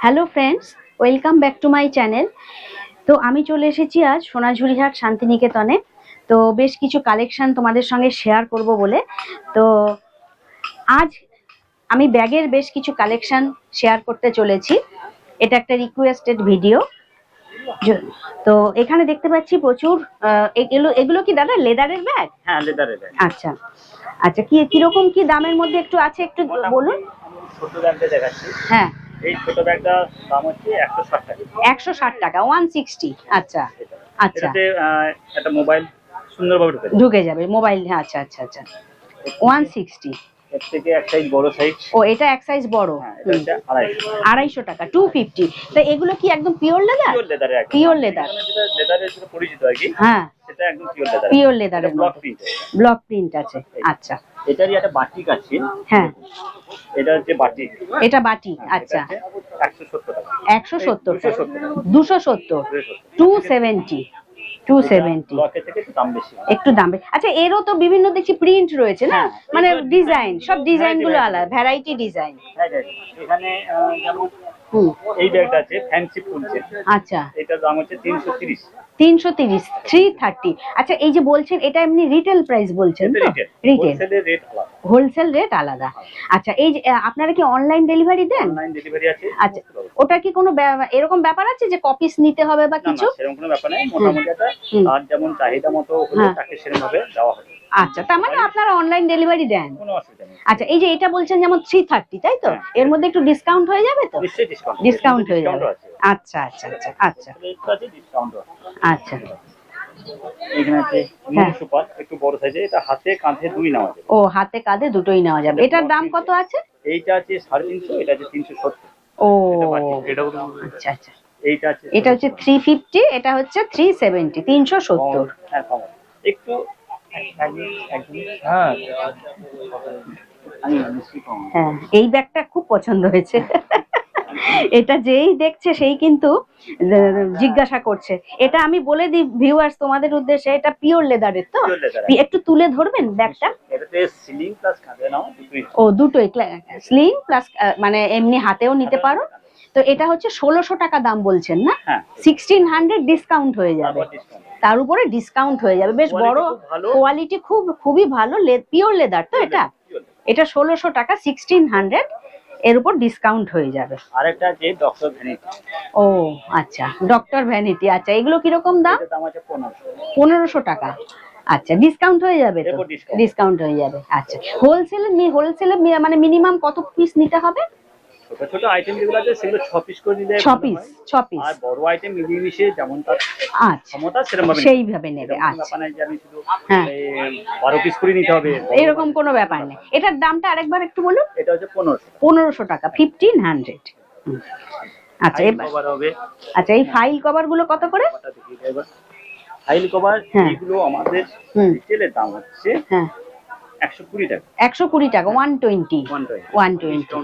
Hello friends welcome back to my channel তো আমি চলে এসেছি আজ সোনাঝুরিহাট শান্তিনিকেতনে। তো বেশ কিছু কালেকশন তোমাদের সঙ্গে শেয়ার করব বলে। তো আজ আমি ব্যাগের বেশ কিছু কালেকশন শেয়ার করতে চলেছি। এটা একটা রিকোয়েস্টেড ভিডিও তো এখানে দেখতে পাচ্ছি প্রচুর এগুলো এগুলো কি দাদা লেদারের ব্যাগ হ্যাঁ লেদারের ব্যাগ আচ্ছা। আচ্ছা কি কীরকম কি দামের মধ্যে একটু আছে একটু বলুন। ছোট ব্যাগটা দেখাচ্ছি। হ্যাঁ। এই ছোট ব্যাগটা দাম হচ্ছে একশো ষাট টাকা। একশো ষাট টাকা ওয়ান সিক্সটি আচ্ছা আচ্ছা। এটাতে একটা মোবাইল সুন্দরভাবে ঢুকে যাবে। ঢুকে যাবে মোবাইল হ্যাঁ আচ্ছা আচ্ছা আচ্ছা। ওয়ান সিক্সটি এর থেকে এক সাইজ বড় সাইজ ও এটা এক সাইজ বড়। হ্যাঁ আড়াইশো। টাকা টু ফিফটি তো এগুলো কি একদম পিওর লেদার পিওর লেদারে লেদারের পরিচিত আর কি হ্যাঁ। একদম পিওর লেদার পিওর লেদারের ব্লক প্রিন্ট ব্লক প্রিন্ট আছে আচ্ছা। এটারই একটা বাটিক আছে। হ্যাঁ। এটা হচ্ছে বাটিক। এটা বাটি আচ্ছা। একশো সত্তর টাকা। একশো সত্তর দুশো সত্তর। দুশো সত্তর? টু সেভেন্টি টু সেভেন্টি ব্লকের থেকে একটু দাম আচ্ছা এরও তো বিভিন্ন দেখছি প্রিন্ট রয়েছে না? হ্যাঁ, মানে ডিজাইন সব ডিজাইনগুলো আলাদা ভ্যারাইটি ডিজাইন হ্যাঁ হ্যাঁ। এখানে যেমন এই ব্যাগটা আছে ফ্যান্সি ফুলছে আচ্ছা। দাম হচ্ছে তিনশো তিরিশ। তিনশো তিরিশ থ্রি থার্টি আচ্ছা এই যে বলছেন এটা এমনি রিটেল প্রাইস বলছেন রিটেল হোলসেল রেট আলাদা। আচ্ছা এই আপনারা কি অনলাইন ডেলিভারি দেন? অনলাইন ডেলিভারি আছে। আচ্ছা ওটা কি কোনো এরকম ব্যাপার আছে যে কপিস নিতে হবে বা কিছু না, সেরকম কোনো ব্যাপার নেই। মোটামুটি আর যেমন চাহিদা মতো হলে হ্যাঁ। তাকে সেরকম ভাবে দেওয়া হবে আচ্ছা তার মানে আপনারা অনলাইন ডেলিভারি দেন। কোনো অসুবিধা নেই। আচ্ছা এই যে এটা বলছেন যেমন থ্রি থার্টি তাই তো? হ্যাঁ। এর মধ্যে একটু ডিসকাউন্ট হয়ে যাবে তো? নিশ্চয়ই ডিসকাউন্ট ডিসকাউন্ট হয়ে যাবে। আচ্ছা আচ্ছা আচ্ছা আচ্ছা। আচ্ছা। হ্যাঁ। সুপার একটু বড় সাইজে এটা হাতে কাঁধে দুই নেওয়া যাবে। ও হাতে কাঁধে দুটোই নেওয়া যাবে। এটার দাম কত আছে? এইটা আছে সাড়ে তিনশো এটা আছে তিনশো সত্তর। ও আচ্ছা আচ্ছা। এইটা আছে এটা হচ্ছে থ্রি ফিফটি এটা হচ্ছে থ্রি সেভেন্টি তিনশো সত্তর। হ্যাঁ। একটু হ্যাঁ এই ব্যাগটা খুব পছন্দ হয়েছে। এটা যেই দেখছে সেই কিন্তু জিজ্ঞাসা করছে। এটা আমি বলে দিই ভিউয়ার্স তোমাদের উদ্দেশ্যে এটা পিওর লেদারের তো? একটু তুলে ধরবেন ব্যাগটা? ও দুটোই স্লিং প্লাস মানে এমনি হাতেও নিতে পারো। তো এটা হচ্ছে ষোলোশো টাকা দাম বলছেন না? সিক্সটিন হান্ড্রেড ডিসকাউন্ট হয়ে যাবে। তার উপরে ডিসকাউন্ট হয়ে যাবে। বেশ বড় কোয়ালিটি খুব খুবই ভালো পিওর লেদার তো এটা? এটা ষোলোশো টাকা সিক্সটিন হান্ড্রেড এর উপর ডিসকাউন্ট হয়ে যাবে। আরেকটা আছে ডক্টর ভ্যানিটি ও আচ্ছা ডক্টর ভ্যানিটি আচ্ছা এগুলো কীরকম দাম? পনেরোশো। টাকা। আচ্ছা ডিসকাউন্ট হয়ে যাবে তো? ডিসকাউন্ট হয়ে যাবে আচ্ছা। হোলসেলে হোলসেলে মানে মিনিমাম কত পিস নিতে হবে? ছোট ছোট আইটেম যেগুলো আছে সেগুলো ছ পিস করে ছ পিস ছ পিস আর বড় আইটেম মিলিয়ে মিশিয়ে যেমন তার আচ্ছা ক্ষমতা সেরকম ভাবে সেইভাবে নেবে আচ্ছা। ব্যাপার যে আমি শুধু হ্যাঁ। বারো পিস করে নিতে হবে এরকম কোনো ব্যাপার নেই। এটার দামটা আরেকবার একটু বলুন? এটা হচ্ছে পনেরোশো পনেরোশো টাকা ফিফটিন হান্ড্রেড আচ্ছা এবার হবে। আচ্ছা এই ফাইল কভারগুলো কত করে? ফাইল কভার হ্যাঁ। এগুলো আমাদের রিটেলের দাম হচ্ছে হ্যাঁ। একশো কুড়ি টাকা। ওয়ান টোয়েন্টি ওয়ান টোয়েন্টি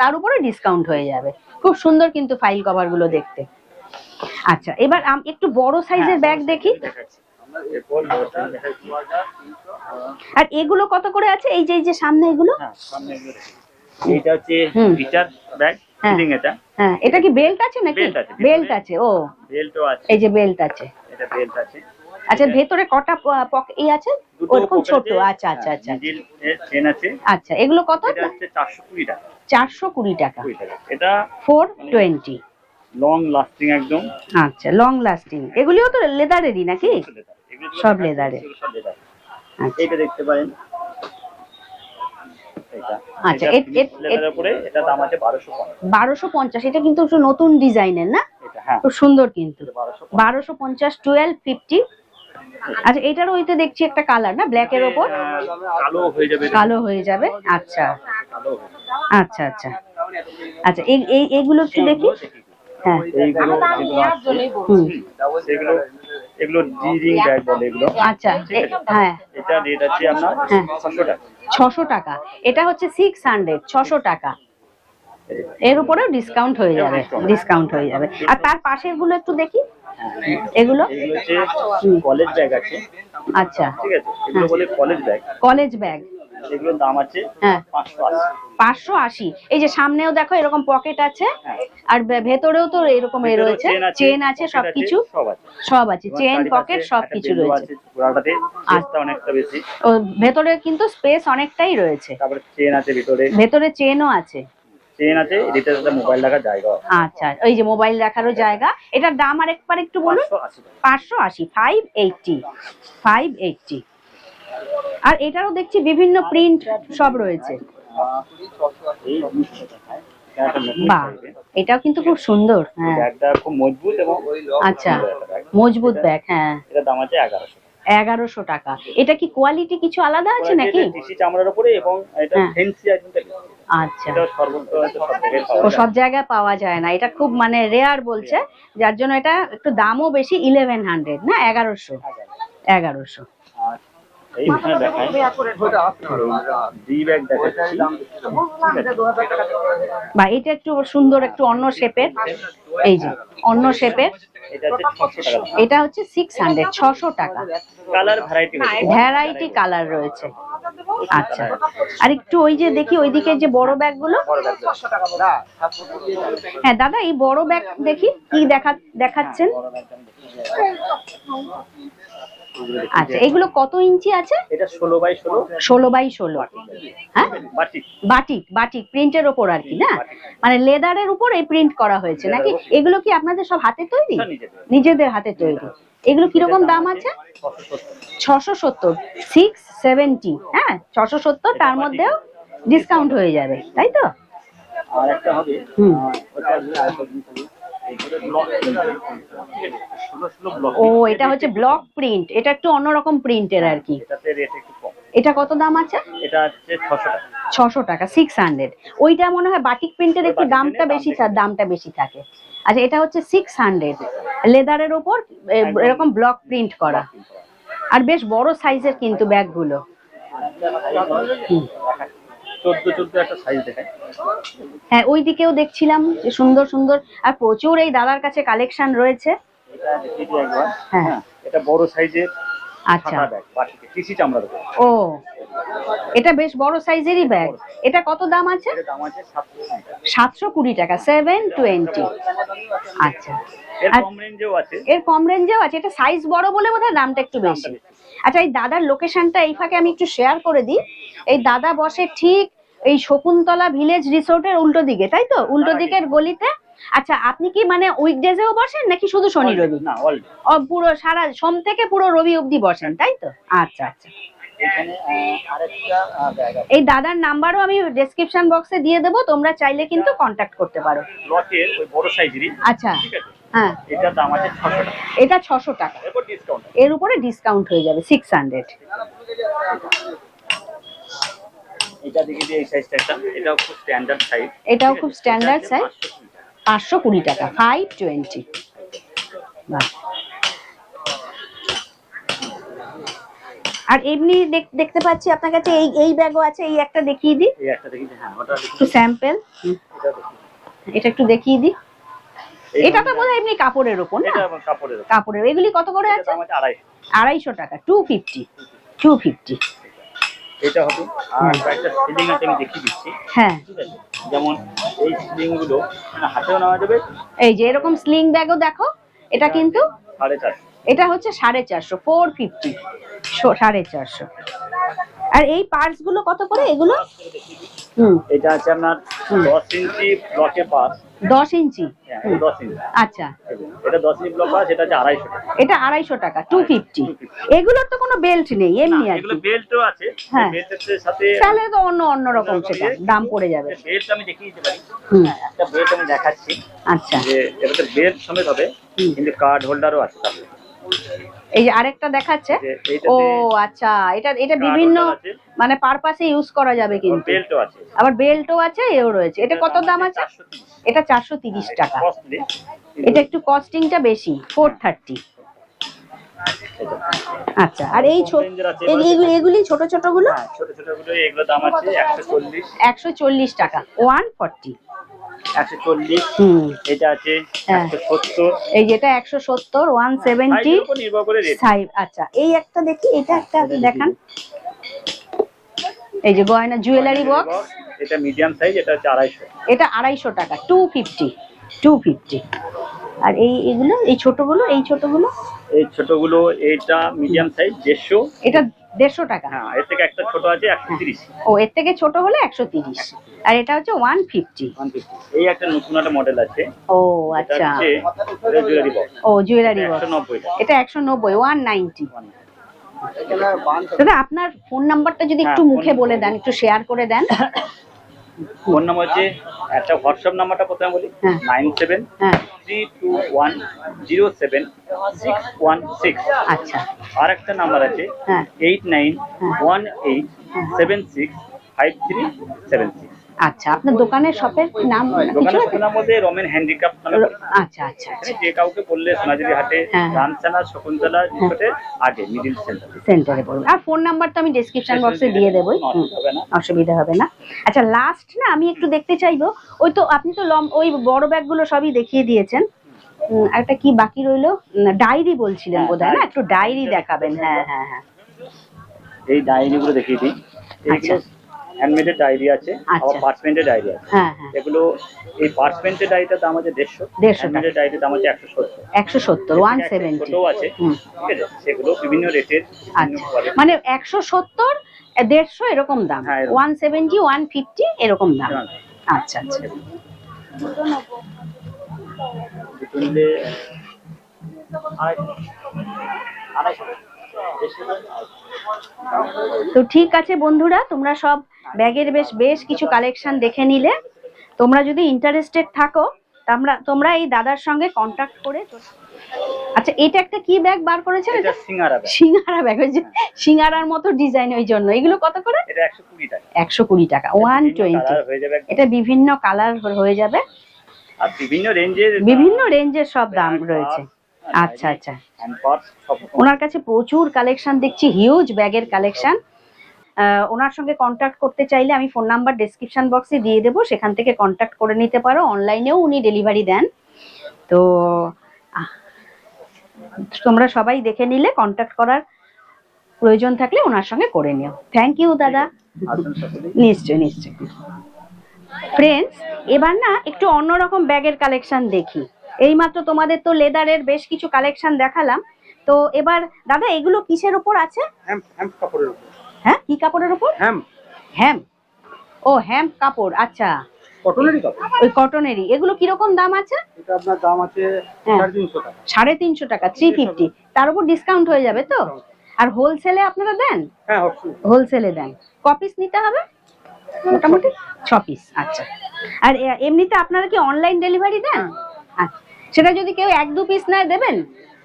তার উপরে ডিসকাউন্ট হয়ে যাবে। খুব সুন্দর কিন্তু ফাইল কভারগুলো দেখতে। আচ্ছা এবার একটু বড় সাইজের ব্যাগ দেখি। আর এগুলো কত করে আছে? এই যে এই যে সামনে এগুলো? হ্যাঁ। এইটা হচ্ছে। Guitar bag. সিলিং এটা। হ্যাঁ এটা কি বেল্ট আছে নাকি? Belt আছে, বেল্ট আছে ও। বেল্টও আছে। এই যে বেল্ট আছে। এটা বেল্ট আছে। আচ্ছা ভেতরে কটা পকেট ই আছে? ওরকম ছোট আচ্ছা আচ্ছা হ্যাঁ, আচ্ছা চেন আছে। আচ্ছা এগুলো কত? এটা হচ্ছে চারশো কুড়ি টাকা। চারশো কুড়ি টাকা। এটা ফোর টোয়েন্টি লং লাস্টিং একদম। আচ্ছা লং লাস্টিং এগুলিও তো লেদারেরই নাকি? সব leather এর। আচ্ছা। এইটা দেখতে পারেন। আচ্ছা, এটা এটা বারোশো পঞ্চাশ। এটা কিন্তু নতুন ডিজাইনের না? হ্যাঁ। খুব সুন্দর কিন্তু। বারোশো পঞ্চাশ। টুয়েলভ ফিফটি আচ্ছা এটারও ওইতে দেখছি একটা কালার না? ব্ল্যাকের ওপর? কালো হয়ে যাবে। কালো হয়ে যাবে? আচ্ছা। কালো হয়ে যাবে আচ্ছা আচ্ছা। আচ্ছা এই এই এগুলো একটু দেখি। হ্যাঁ। এইগুলো এগুলো ব্যাগ বলে এগুলো। আচ্ছা হ্যাঁ। এটা রেট আছে আপনার হ্যাঁ। ছশো টাকা। এটা হচ্ছে সিক্স হান্ড্রেড ছশো টাকা। এর উপরেও ডিসকাউন্ট হয়ে যাবে। ডিসকাউন্ট হয়ে যাবে। আর তার পাশেরগুলো একটু দেখি। এগুলো? কলেজ ব্যাগ আছে। আচ্ছা। ঠিক আছে? এগুলো বলে কলেজ ব্যাগ কলেজ ব্যাগ এগুলোর দাম আছে হ্যাঁ। পাঁচশো আশি। এই যে সামনেও দেখো এরকম পকেট আছে। হ্যাঁ। আর ভেতরেও তো এরকম রয়েছে। চেন আছে, সবকিছু। সব আছে। চেন পকেট সবকিছু রয়েছে। বেশি। ও ভেতরে কিন্তু স্পেস অনেকটাই রয়েছে। ভেতরে। চেনও আছে। চেন আছে এদিকে একটা মোবাইল রাখার জায়গা। আছে আচ্ছা ওই যে মোবাইল রাখারও জায়গা। এটার দাম আর একবার একটু বলুন? পাঁচশো আশি টাকা। পাঁচশো আশি ফাইভ এইটটি ফাইভ এইটটি আর এটারও দেখছি বিভিন্ন প্রিন্ট সব রয়েছে। বাহ এটাও কিন্তু খুব সুন্দর হ্যাঁ। ব্যাগটা খুব মজবুত এবং আচ্ছা। মজবুত ব্যাগ। হ্যাঁ। এটার দাম আছে এগারোশো এগারোশো টাকা। এটা কি কোয়ালিটি কিছু আলাদা আছে নাকি? চামড়ার উপরে এবং এটা হ্যাঁ। ফেন্সি আচ্ছা। ও সব জায়গায় পাওয়া যায় না। এটা খুব মানে রেয়ার বলছে। যার জন্য এটা একটু দামও বেশি ইলেভেন হান্ড্রেড না? এগারোশো। এগারোশো। ডি ব্যাগ দেখাচ্ছি। বা এটা একটু সুন্দর একটু অন্য শেপের এই যে অন্য শেপের এটা হচ্ছে সিক্স হান্ড্রেড ছশো টাকা। কালার ভ্যারাইটি ভ্যারাইটি কালার রয়েছে। আচ্ছা। আর একটু ওই যে দেখি ওইদিকে যে বড় ব্যাগগুলো হ্যাঁ দাদা এই বড় ব্যাগ দেখি কি দেখা দেখাচ্ছেন? আচ্ছা এগুলো কত ইঞ্চি আছে? এটা ষোলো বাই ষোলো। ষোলো বাই ষোলো। হ্যাঁ? বাটিক। বাটিক বাটিক প্রিন্টের ওপর আর কি না? মানে লেদারের উপর এই প্রিন্ট করা হয়েছে নাকি? এগুলো কি আপনাদের সব হাতে তৈরি? নিজেদের। নিজেদের হাতে তৈরি। এগুলো কীরকম দাম আছে? ছশো সত্তর। সিক্স সেভেন্টি হ্যাঁ ছশো সত্তর তার মধ্যেও ডিসকাউন্ট হয়ে যাবে তাই তো? আর একটা হবে হুম। ও এটা হচ্ছে ব্লক প্রিন্ট এটা একটু অন্যরকম প্রিন্টের আর কি। এটাতে রেট একটু কম। এটা কত দাম আছে? এটা হচ্ছে ছশো টাকা। ছশো টাকা সিক্স হান্ড্রেড ওইটা মনে হয় বাটিক প্রিন্টের একটু দামটা বেশি দাম দামটা বেশি থাকে। আচ্ছা এটা হচ্ছে সিক্স হান্ড্রেড লেদারের ওপর এরকম ব্লক প্রিন্ট করা। আর বেশ বড় সাইজের কিন্তু ব্যাগগুলো। হ্যাঁ ওই দিকেও দেখছিলাম সুন্দর সুন্দর। আর প্রচুর এই দাদার কাছে কালেকশন রয়েছে। হ্যাঁ। হ্যাঁ। এটা বড় সাইজের আচ্ছা। টিসি চামড়ার ও এটা বেশ বড় সাইজেরই ব্যাগ। এটা কত দাম আছে? সাতশো কুড়ি টাকা সেভেন টোয়েন্টি আচ্ছা। এর কম রেঞ্জেও আছে। এর কম রেঞ্জেও আছে এটা সাইজ বড় বলে বোধহয় দামটা একটু বেশি। আচ্ছা এই দাদার লোকেশনটা এই ফাঁকে আমি একটু শেয়ার করে দিই। এই দাদা বসে ঠিক এই শকুন্তলা ভিলেজ রিসোর্টের উল্টো দিকে তাই তো? উল্টো দিকের গলিতে আচ্ছা আপনি কি মানে উইকডেজেও বসেন নাকি শুধু শনি রবি? না অল পুরো সারা সোম থেকে পুরো রবি অবধি বসেন তাই তো? আচ্ছা আচ্ছা। এই দাদার নাম্বারও আমি ডেসক্রিপশন বক্সে দিয়ে দেবো তোমরা চাইলে কিন্তু কন্ট্যাক্ট করতে পারো। ব্লকের ওই বড় সাইজেরই আচ্ছা হ্যাঁ। এটার দাম আছে টাকা। এটা ছশো টাকা। এরপর ডিসকাউন্ট এর উপরে ডিসকাউন্ট হয়ে যাবে সিক্স হান্ড্রেড এটা দেখে এই সাইজটা এটাও খুব স্ট্যান্ডার্ড সাইজ এটাও খুব standard size? পাঁচশো কুড়ি টাকা ফাইভ টোয়েন্টি আর এমনি দেখ- দেখতে পাচ্ছি আপনার কাছে এই এই ব্যাগও আছে এই একটা দেখিয়ে দিই। এই একটা দেখি হ্যাঁ একটু স্যাম্পেল এটা একটু দেখিয়ে দিই। এটা তো বোধহয় এমনি কাপড়ের ওপর না? কাপড়ের। কাপড়ের। এগুলি কত করে আছে? আড়াইশো। টাকা টু ফিফটি টু ফিফটি এটা হবে। আর কয়েকটা সিলিং আছে আমি দেখিয়ে দিচ্ছি। হ্যাঁ। যেমন এই সিলিংগুলো মানে হাতেও নেওয়া যাবে। এই যে এরকম স্লিং ব্যাগও দেখো এটা কিন্তু সাড়ে চারশো। এটা হচ্ছে সাড়ে চারশো ফোর ফিফটি সাড়ে চারশো। আর এই পার্টসগুলো কত করে এগুলো? এটা আছে আপনার দশ ইঞ্চি ব্লকে পাস। দশ ইঞ্চি? হ্যাঁ দশ ইঞ্চি। আচ্ছা। এটা দশ ইঞ্চি ব্লক পাস এটা হচ্ছে আড়াইশো এটা আড়াইশো টাকা টু ফিফটি এগুলোর তো কোনো বেল্ট নেই এমনি আর এগুলো বেল্টও আছে। হ্যাঁ। বেল্টের সাথে তাহলে তো অন্য অন্য রকম সেটা দাম পড়ে যাবে। বেল্ট আমি দেখিয়ে দিতে পারি। একটা বেল্ট আমি দেখাচ্ছি। আচ্ছা। যে এটাতে বেল্ট সমেত হবে কিন্তু কার্ড হোল্ডারও আছে এই যে আরেকটা দেখাচ্ছে। ও আচ্ছা। এটা এটা বিভিন্ন মানে পারপাসে ইউজ করা যাবে কিন্তু। বেল্টও আছে। আবার বেল্টও আছে এও রয়েছে। এটা কত দাম আছে? এটা চারশো তিরিশ টাকা। এটা একটু কস্টিংটা বেশি ফোর থার্টি আচ্ছা আর এই এগুলি ছোট ছোটগুলো ছোট ছোটগুলো এগুলো দাম আছে একশো চল্লিশ। একশো চল্লিশ টাকা। ওয়ান ফর্টি একশো চল্লিশ এটা আছে হ্যাঁ। একশো সত্তর। এই যেটা একশো সত্তর ওয়ান সেভেন্টি আচ্ছা এই একটা দেখি এটা একটা দেখান। এই যে গয়না জুয়েলারি বক্স এটা মিডিয়াম সাইজ এটা হচ্ছে আড়াইশো। এটা আড়াইশো টাকা টু ফিফটি টু ফিফটি আর এই এগুলো এই ছোটগুলো এই ছোটগুলো? এই ছোটগুলো এইটা মিডিয়াম সাইজ দেড়শো। এটা দেড়শো টাকা। হ্যাঁ এর থেকে একটা ছোট আছে একশো তিরিশ। ও এর থেকে ছোট হলে একশো তিরিশ। আর এটা হচ্ছে ওয়ান ফিফটি। এই একটা নতুন একটা মডেল আছে। ও আচ্ছা। ও জুয়েলারি এটা একশো নব্বই ওয়ান নাইনটি। দাদা আপনার ফোন নাম্বারটা যদি একটু হ্যাঁ, মুখে বলে দেন একটু শেয়ার করে দেন। ফোন নাম্বার হচ্ছে একটা হোয়াটসঅ্যাপ নাম্বারটা প্রথমে বলি হ্যাঁ। নাইন সেভেন হ্যাঁ। Three two one zero seven six one six. আচ্ছা। আর একটা নাম্বার আছে হ্যাঁ। Eight nine. One eight seven six five three seven six. আচ্ছা আপনার দোকানের শপের নাম কিছু আছে? নাম মধ্যে রমেন হ্যান্ডিক্রাফট। আচ্ছা আচ্ছা আচ্ছা। যে কাউকে বললে সোনাঝুরি হাটে হ্যাঁ। রামচানা শকুন্তলা রিসোর্টে আগে মিডিল সেন্টার সেন্টারে বলুন আর ফোন নাম্বার তো আমি ডেসক্রিপশন বক্সে দিয়ে দেবই। হবে না। অসুবিধা হবে না। আচ্ছা লাস্ট না আমি একটু দেখতে চাইব। ওই তো আপনি তো লম ওই বড় ব্যাগগুলো সবই দেখিয়ে দিয়েছেন। একটা কি বাকি রইল? ডায়েরি বলছিলেন হ্যাঁ, বোধহয় না? একটু ডায়েরি দেখাবেন। হ্যাঁ হ্যাঁ হ্যাঁ। এই ডায়েরিগুলো দেখিয়ে দিই। আচ্ছা। হ্যান্ডমেডের ডায়েরি আছে আবার আচ্ছা। পার্চমেন্টের ডায়েরি আছে। হ্যাঁ হ্যাঁ। এগুলো এই পার্চমেন্টের ডায়েরিটার দাম আছে দেড়শো। 150 হ্যান্ডমেডের ডায়েরির দাম আছে একশো সত্তর। একশো সত্তর ওয়ান সেভেন্টি আছে। ঠিক আছে? সেগুলো বিভিন্ন রেটের আচ্ছা। মানে একশো সত্তর দেড়শো এরকম দাম। ওয়ান সেভেন্টি ওয়ান ফিফটি এরকম দাম। আচ্ছা আচ্ছা। আড়াইশো? তো ঠিক আছে বন্ধুরা তোমরা সব ব্যাগের বেশ বেশ কিছু কালেকশন দেখে নিলে। তোমরা যদি ইন্টারেস্টেড থাকো তোমরা তোমরা এই দাদার সঙ্গে কন্ট্যাক্ট করে আচ্ছা এটা একটা কি ব্যাগ বার করেছেন এটা সিঙ্গারা ব্যাগ সিঙ্গারা ব্যাগ ওই যে সিঙ্গারার মতো ডিজাইন ওই জন্য। এগুলো কত করে? এটা একশো কুড়ি টাকা। একশো কুড়ি টাকা। ওয়ান বিভিন্ন টোয়েন্টি colour হয়ে যাবে। একদম। এটা বিভিন্ন কালার হয়ে যাবে। আর বিভিন্ন রেঞ্জের বিভিন্ন রেঞ্জের সব দাম রয়েছে। আচ্ছা আচ্ছা। ওনার কাছে প্রচুর কালেকশন দেখছি হিউজ ব্যাগের কালেকশন ওনার সঙ্গে কন্ট্যাক্ট করতে চাইলে আমি ফোন নাম্বার ডেসক্রিপশন বক্সে দিয়ে দেবো সেখান থেকে কন্ট্যাক্ট করে নিতে পারো। অনলাইনেও উনি ডেলিভারি দেন। তো তোমরা সবাই দেখে নিলে কন্ট্যাক্ট করার প্রয়োজন থাকলে ওনার সঙ্গে করে নিও। থ্যাংক ইউ দাদা। নিশ্চয় নিশ্চয়। ফ্রেন্ডস এবার না একটু অন্যরকম ব্যাগের কালেকশন দেখি। এইমাত্র তোমাদের তো লেদারের বেশ কিছু কালেকশন দেখালাম। তো এবার দাদা এগুলো কিসের উপর আছে? কাপড়ের উপর। হ্যাঁ কি কাপড়ের উপর? হ্যাম্প হ্যাম। ও হ্যাম কাপড় আচ্ছা। কটনেরই কাপড়। ওই কটনেরই। এগুলো কীরকম দাম আছে? এটা আপনার দাম আছে হ্যাঁ। সাড়ে তিনশো টাকা। সাড়ে তিনশো টাকা থ্রি ফিফটি তার উপর ডিসকাউন্ট হয়ে যাবে তো? আর হোলসেলে আপনারা দেন? হ্যাঁ হোলসেলে দেন। ক পিস নিতে হবে? মোটামুটি ছ পিস আচ্ছা। আর এমনিতে আপনারা কি অনলাইন ডেলিভারি দেন? আচ্ছা। সেটা যদি কেউ এক দু পিস নেয় দেবেন?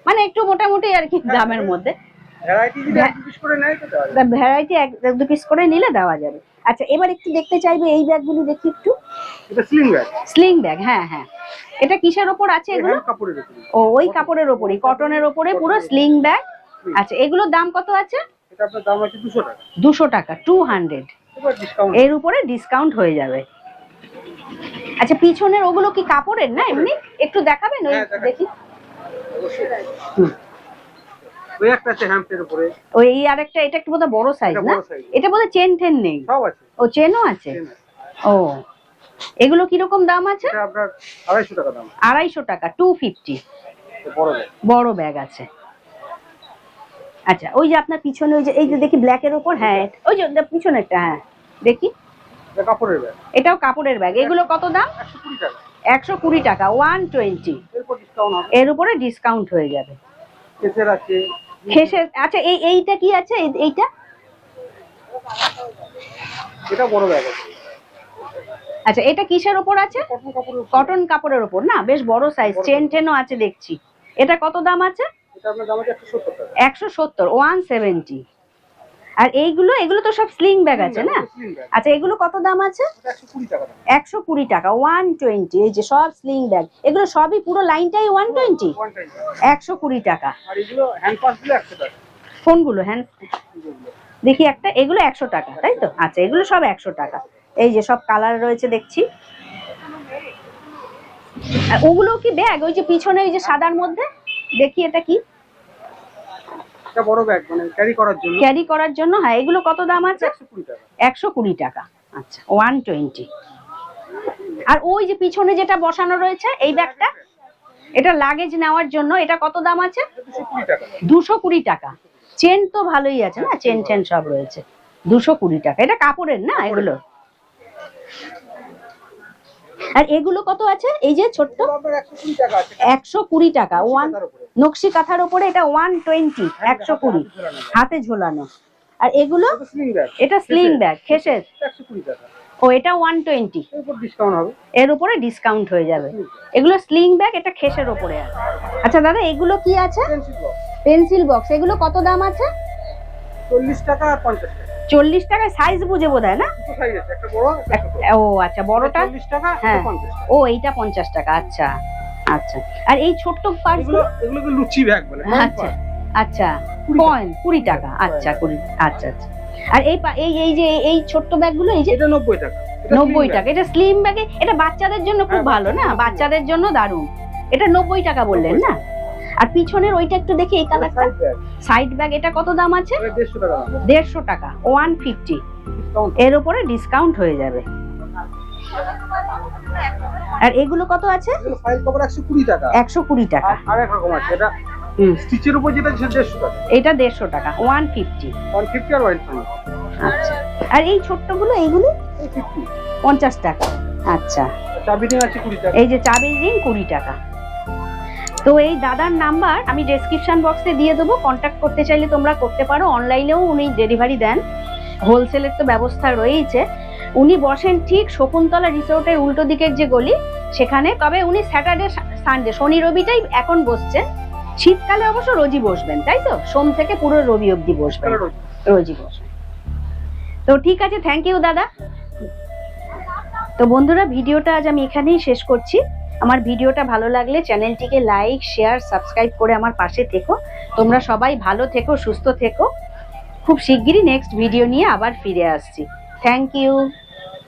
মানে একটু মোটামুটি আর কি দামের মধ্যে। ভ্যারাইটি এক দু পিস করে নিলে দেওয়া যাবে। আচ্ছা এবার একটু দেখতে চাইবে এই ব্যাগগুলি দেখি একটু। স্লিং ব্যাগ স্লিং ব্যাগ হ্যাঁ হ্যাঁ। এটা কিসের ওপর আছে এগুলো? ও ওই কাপড়ের ওপরই কটনের ওপরে পুরো স্লিং ব্যাগ আচ্ছা এগুলোর দাম কত আছে? দুশো টাকা। দুশো টাকা টু হান্ড্রেড এর উপরে ডিসকাউন্ট হয়ে যাবে। আচ্ছা পিছনের ওগুলো কি কাপড়ের? না এমনি? একটু দেখাবেন? ওই হ্যাঁ, দেখি। ওই একটা আছে হ্যাম্পের উপরে। ওই এই আরেকটা এটা একটু বোধহয় বড় সাইজ না। এটা বোধহয় চেন টেন নেই। সব আছে। ও চেনও আছে? ও। এগুলো কীরকম দাম আছে? এটা আপনার আড়াইশো টাকা দাম। আড়াইশো টাকা টু ফিফটি এটা বড় ব্যাগ বড় ব্যাগ আছে। আচ্ছা ওই যে আপনার পিছনে ওই যে এই যে দেখি ব্ল্যাকের ওপর হ্যাঁ ওই যে পিছনেরটা হ্যাঁ দেখি। কাপড়ের ব্যাগ এটাও কাপড়ের ব্যাগ এগুলো কত দাম? একশো কুড়ি টাকা। ওয়ান টোয়েন্টি এর উপরে ডিসকাউন্ট হয়ে যাবে। কেসের আছে। খেসে আচ্ছা এই এইটা কি আছে? এই- এইটা? এটা বড় ব্যাগ আচ্ছা এটা কিসের ওপর আছে? কটন কাপড়ের উপর। না? বেশ বড় সাইজ চেন টেনও আছে দেখছি। এটা কত দাম আছে? একশো সত্তর ওয়ান সেভেন্টি আর এইগুলো এগুলো তো সব স্লিং ব্যাগ আছে না? আচ্ছা এগুলো কত দাম আছে? একশো কুড়ি টাকা ওয়ান টোয়েন্টি এই যে সব স্লিং ব্যাগ এগুলো সবই পুরো লাইনটাই ওয়ান টোয়েন্টি একশো কুড়ি টাকা। এগুলো হ্যান্ড হ্যাঁ দেখি একটা এগুলো একশো টাকা তাই তো? আচ্ছা এগুলো সব একশো টাকা। এই যে সব কালার রয়েছে দেখছি। ওগুলো কি ব্যাগ ওই যে পিছনে ওই যে সাদার মধ্যে? দেখি এটা কি। একটা বড় ব্যাগ মানে ক্যারি করার জন্য। ক্যারি করার জন্য হ্যাঁ এগুলো কত দাম আছে? একশো কুড়ি টাকা। আচ্ছা ওয়ান টোয়েন্টি আর ওই যে পিছনে যেটা বসানো রয়েছে এই ব্যাগটা এটা লাগেজ নেওয়ার জন্য এটা কত দাম আছে? দুশো কুড়ি টাকা। দুশো কুড়ি টাকা। চেন তো ভালোই আছে না? চেন চেন সব রয়েছে। দুশো কুড়ি টাকা। এটা কাপড়ের না এগুলো? আর এগুলো কত আছে? এই যে ছোট্ট একশো কুড়ি টাকা ওয়ান নকশি কাঁথার উপরে। এটা ওয়ান টোয়েন্টি একশো কুড়ি। হাতে ঝোলানো। আর এগুলো? এটা স্লিং ব্যাগ খেসের। ও এটা ওয়ান টোয়েন্টি এর উপর ডিসকাউন্ট হয়ে যাবে। এগুলো স্লিং ব্যাগ এটা খেসের উপরে আছে। আচ্ছা দাদা এগুলো কি আছে? পেন্সিল বক্স পেন্সিল বক্স এগুলো কত দাম আছে? চল্লিশ টাকা আর পঞ্চাশ টাকা। চল্লিশ টাকায় সাইজ বুঝে বোধ হয় না ও আচ্ছা বড়টা? হ্যাঁ। টাকা। ও এইটা পঞ্চাশ টাকা আচ্ছা আচ্ছা। আর এই ছোট্ট পার্সগুলো এগুলো এগুলোকে লুচি ব্যাগ বলে? আচ্ছা আচ্ছা কুড়ি পয়েন্ট কুড়ি টাকা আচ্ছা কুড়ি আচ্ছা আচ্ছা। আর এই এই এই যে এই ছোট্ট ব্যাগগুলো এই যে এটা নব্বই টাকা। এটা নব্বই টাকা। এটা স্লিম ব্যাগে এটা বাচ্চাদের জন্য খুব হ্যাঁ, ভালো না? বাচ্চাদের জন্য বাচ্চাদের জন্য দারুণ। এটা নব্বই টাকা বললেন না? আর পিছনের ওইটা একটু দেখি এই কালারটা সাইড ব্যাগ এটা কত দাম আছে? দেড়শো টাকা ওয়ান ফিফটি এর উপরে ডিসকাউন্ট হয়ে যাবে। আর এগুলো কত আছে? ফাইল কভার একশো কুড়ি টাকা। একশো কুড়ি টাকা। আর আর এক রকম আছে। এটা হুম। স্টিচের উপর যেটা সেটা দেড়শো টাকা। এটা দেড়শো টাকা ওয়ান ফিফটি ওয়ান ফিফটি আর ওয়ান ফাইভ আচ্ছা। আর এই ছোট্টগুলো এইগুলো? পঞ্চাশ টাকা। আচ্ছা। চাবিটিং আছে কুড়ি টাকা। এই যে চাবির রিং কুড়ি টাকা। তো এই দাদার নাম্বার আমি ডেসক্রিপশন বক্সে দিয়ে দেবো। কন্ট্যাক্ট করতে চাইলে তোমরা করতে পারো। অনলাইনেও উনি ডেলিভারি দেন। হোলসেলের তো ব্যবস্থা রয়েইছে। উনি বসেন ঠিক শকুন্তলা রিসোর্টের উল্টো দিকের যে গলি সেখানে। তবে উনি স্যাটারডে সানডে শনি রবিটাই এখন বসছেন। শীতকালে অবশ্য রোজই বসবেন তাই তো? সোম থেকে পুরো রবি অবধি বসবেন। রোজই বসবেন। তো ঠিক আছে থ্যাংক ইউ দাদা। তো বন্ধুরা ভিডিওটা আজ আমি এখানেই শেষ করছি। আমার ভিডিওটা ভালো লাগলে চ্যানেলটিকে লাইক, শেয়ার, সাবস্ক্রাইব করে আমার পাশে থেকো। তোমরা সবাই ভালো থেকো, সুস্থ থেকো। খুব শিগগিরই নেক্সট ভিডিও নিয়ে আবার ফিরে আসছি। Thank you